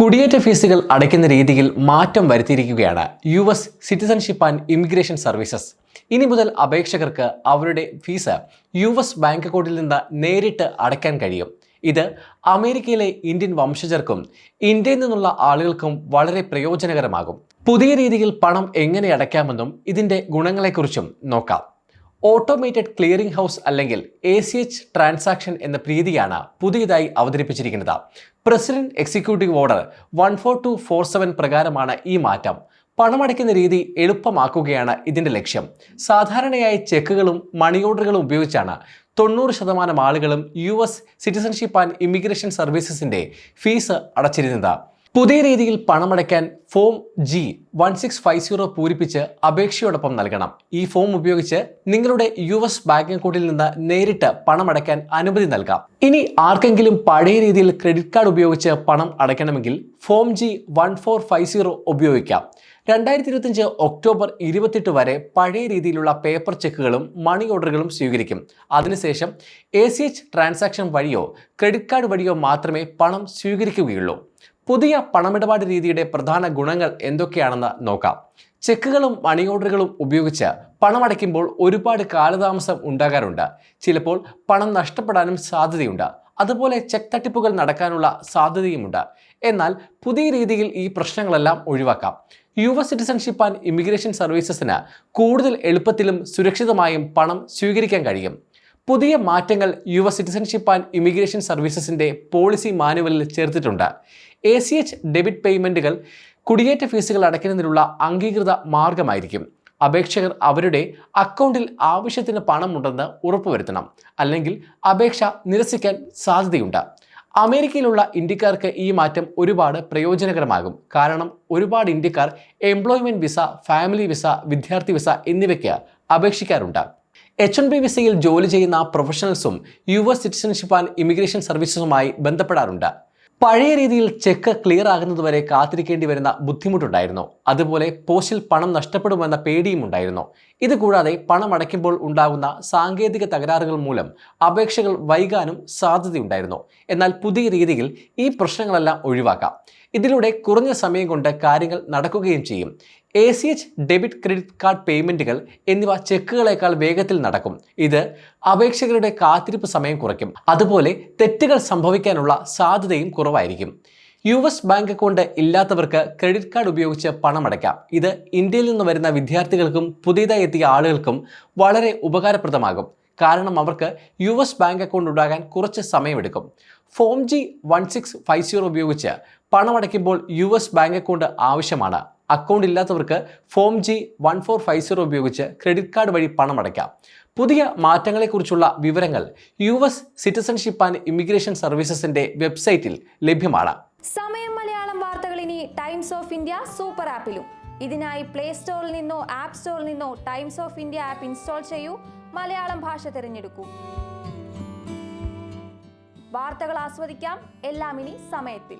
കുടിയേറ്റ ഫീസുകൾ അടയ്ക്കുന്ന രീതിയിൽ മാറ്റം വരുത്തിയിരിക്കുകയാണ് U S citizenship and immigration services. ഇനി മുതൽ അപേക്ഷകർക്ക് അവരുടെ ഫീസ് യു എസ് ബാങ്ക് അക്കൗണ്ടിൽ നിന്ന് നേരിട്ട് അടയ്ക്കാൻ കഴിയും. ഇത് അമേരിക്കയിലെ ഇന്ത്യൻ വംശജർക്കും ഇന്ത്യയിൽ നിന്നുള്ള ആളുകൾക്കും വളരെ പ്രയോജനകരമാകും. പുതിയ രീതിയിൽ പണം എങ്ങനെ അടയ്ക്കാമെന്നും ഇതിന്റെ ഗുണങ്ങളെക്കുറിച്ചും നോക്കാം. ഓട്ടോമേറ്റഡ് ക്ലിയറിംഗ് ഹൗസ് അല്ലെങ്കിൽ എ സി എച്ച് ട്രാൻസാക്ഷൻ എന്ന പ്രീതിയാണ് പുതിയതായി അവതരിപ്പിച്ചിരിക്കുന്നത്. President executive order one four two four seven പ്രകാരമാണ് ഈ മാറ്റം. പണമടയ്ക്കുന്ന രീതി എളുപ്പമാക്കുകയാണ് ഇതിന്റെ ലക്ഷ്യം. സാധാരണയായി ചെക്കുകളും മണി ഓർഡറുകളും ഉപയോഗിച്ചാണ് തൊണ്ണൂറ് ശതമാനം ആളുകളും U S citizenship and immigration സർവീസസിന്റെ fees അടച്ചിരുന്നത്. പുതിയ രീതിയിൽ പണമടയ്ക്കാൻ form G one six five zero പൂരിപ്പിച്ച് അപേക്ഷയോടൊപ്പം നൽകണം. ഈ ഫോം ഉപയോഗിച്ച് നിങ്ങളുടെ യു എസ് ബാങ്ക് അക്കൗണ്ടിൽ നിന്ന് നേരിട്ട് പണമടയ്ക്കാൻ അനുമതി നൽകാം. ഇനി ആർക്കെങ്കിലും പഴയ രീതിയിൽ ക്രെഡിറ്റ് കാർഡ് ഉപയോഗിച്ച് പണം അടയ്ക്കണമെങ്കിൽ form G one four five zero ഉപയോഗിക്കാം. രണ്ടായിരത്തി ഇരുപത്തിയഞ്ച് ഒക്ടോബർ ഇരുപത്തെട്ട് വരെ പഴയ രീതിയിലുള്ള പേപ്പർ ചെക്കുകളും മണി ഓർഡറുകളും സ്വീകരിക്കും. അതിനുശേഷം എ സി എച്ച് ട്രാൻസാക്ഷൻ വഴിയോ ക്രെഡിറ്റ് കാർഡ് വഴിയോ മാത്രമേ പണം സ്വീകരിക്കുകയുള്ളൂ. പുതിയ പണമിടപാട് രീതിയുടെ പ്രധാന ഗുണങ്ങൾ എന്തൊക്കെയാണെന്ന് നോക്കാം. ചെക്കുകളും മണി ഓർഡറുകളും ഉപയോഗിച്ച് പണമടയ്ക്കുമ്പോൾ ഒരുപാട് കാലതാമസം ഉണ്ടാകാറുണ്ട്. ചിലപ്പോൾ പണം നഷ്ടപ്പെടാനും സാധ്യതയുണ്ട്. അതുപോലെ ചെക്ക് തട്ടിപ്പുകൾ നടക്കാനുള്ള സാധ്യതയുമുണ്ട്. എന്നാൽ പുതിയ രീതിയിൽ ഈ പ്രശ്നങ്ങളെല്ലാം ഒഴിവാക്കാം. U S citizenship and immigration സർവീസസിന് കൂടുതൽ എളുപ്പത്തിലും സുരക്ഷിതമായും പണം സ്വീകരിക്കാൻ കഴിയും. പുതിയ മാറ്റങ്ങൾ യുവ സിറ്റിസൺഷിപ്പ് ആൻഡ് ഇമിഗ്രേഷൻ സർവീസസിന്റെ പോളിസി മാനുവലിൽ ചേർത്തിട്ടുണ്ട്. എ സി എച്ച് ഡെബിറ്റ് പേയ്മെന്റുകൾ കുടിയേറ്റ ഫീസുകൾ അടയ്ക്കുന്നതിനുള്ള അംഗീകൃത മാർഗമായിരിക്കും. അപേക്ഷകർ അവരുടെ അക്കൗണ്ടിൽ ആവശ്യത്തിന് പണമുണ്ടെന്ന് ഉറപ്പുവരുത്തണം. അല്ലെങ്കിൽ അപേക്ഷ നിരസിക്കാൻ സാധ്യതയുണ്ട്. അമേരിക്കയിലുള്ള ഇന്ത്യക്കാർക്ക് ഈ മാറ്റം ഒരുപാട് പ്രയോജനകരമാകും. കാരണം ഒരുപാട് ഇന്ത്യക്കാർ എംപ്ലോയ്മെന്റ് വിസ ഫാമിലി വിസ വിദ്യാർത്ഥി വിസ എന്നിവയ്ക്ക് അപേക്ഷിക്കാറുണ്ട്. എച്ച് എൻ ബി വിസയിൽ ജോലി ചെയ്യുന്ന പ്രൊഫഷണൽസും U S citizenship and immigration സർവീസസുമായി ബന്ധപ്പെടാറുണ്ട്. പഴയ രീതിയിൽ ചെക്ക് ക്ലിയർ ആകുന്നതുവരെ കാത്തിരിക്കേണ്ടി വരുന്ന ബുദ്ധിമുട്ടുണ്ടായിരുന്നു. അതുപോലെ പോസ്റ്റിൽ പണം നഷ്ടപ്പെടുമെന്ന പേടിയും ഉണ്ടായിരുന്നു. ഇതുകൂടാതെ പണം അടയ്ക്കുമ്പോൾ ഉണ്ടാകുന്ന സാങ്കേതിക തകരാറുകൾ മൂലം അപേക്ഷകൾ വൈകാനും സാധ്യതയുണ്ടായിരുന്നു. എന്നാൽ പുതിയ രീതിയിൽ ഈ പ്രശ്നങ്ങളെല്ലാം ഒഴിവാക്കാം. ഇതിലൂടെ കുറഞ്ഞ സമയം കൊണ്ട് കാര്യങ്ങൾ നടക്കുകയും ചെയ്യും. A C H debit credit card പേയ്മെന്റുകൾ എന്നിവ ചെക്കുകളേക്കാൾ വേഗത്തിൽ നടക്കും. ഇത് അപേക്ഷകരുടെ കാത്തിരിപ്പ് സമയം കുറയ്ക്കും. അതുപോലെ തെറ്റുകൾ സംഭവിക്കാനുള്ള സാധ്യതയും കുറവായിരിക്കും. യു എസ് ബാങ്ക് അക്കൗണ്ട് ഇല്ലാത്തവർക്ക് ക്രെഡിറ്റ് കാർഡ് ഉപയോഗിച്ച് പണമടയ്ക്കാം. ഇത് ഇന്ത്യയിൽ നിന്ന് വരുന്ന വിദ്യാർത്ഥികൾക്കും പുതിയതായി എത്തിയ ആളുകൾക്കും വളരെ ഉപകാരപ്രദമാകും. കാരണം അവർക്ക് യു എസ് ബാങ്ക് അക്കൗണ്ട് ഉണ്ടാകാൻ കുറച്ച് സമയമെടുക്കും. Form G one six five zero ഉപയോഗിച്ച് പണമടയ്ക്കുമ്പോൾ യു എസ് ബാങ്ക് അക്കൗണ്ട് ആവശ്യമാണ്. അക്കൗണ്ട് ഇല്ലാത്തവർക്ക് form G one four five zero ഉപയോഗിച്ച് ക്രെഡിറ്റ് കാർഡ് വഴി പണം അടയ്ക്കാം. പുതിയ മാറ്റങ്ങളെക്കുറിച്ചുള്ള വിവരങ്ങൾ U S citizenship and immigration സർവീസസിന്റെ വെബ്സൈറ്റിൽ ലഭ്യമാണ്. സമയം മലയാളം വാർത്തകൾ ഇനി ടൈംസ് ഓഫ് ഇന്ത്യ സൂപ്പർ ആപ്പിലും ഇതിനായി പ്ലേ സ്റ്റോറിൽ നിന്നോ ആപ്പ് സ്റ്റോറിൽ നിന്നോ Times of India app install ചെയ്യൂ. മലയാളം ഭാഷ തിരഞ്ഞെടുക്കൂ. വാർത്തകൾ ആസ്വദിക്കാം. എല്ലാം ഇനി സമയത്തിൽ.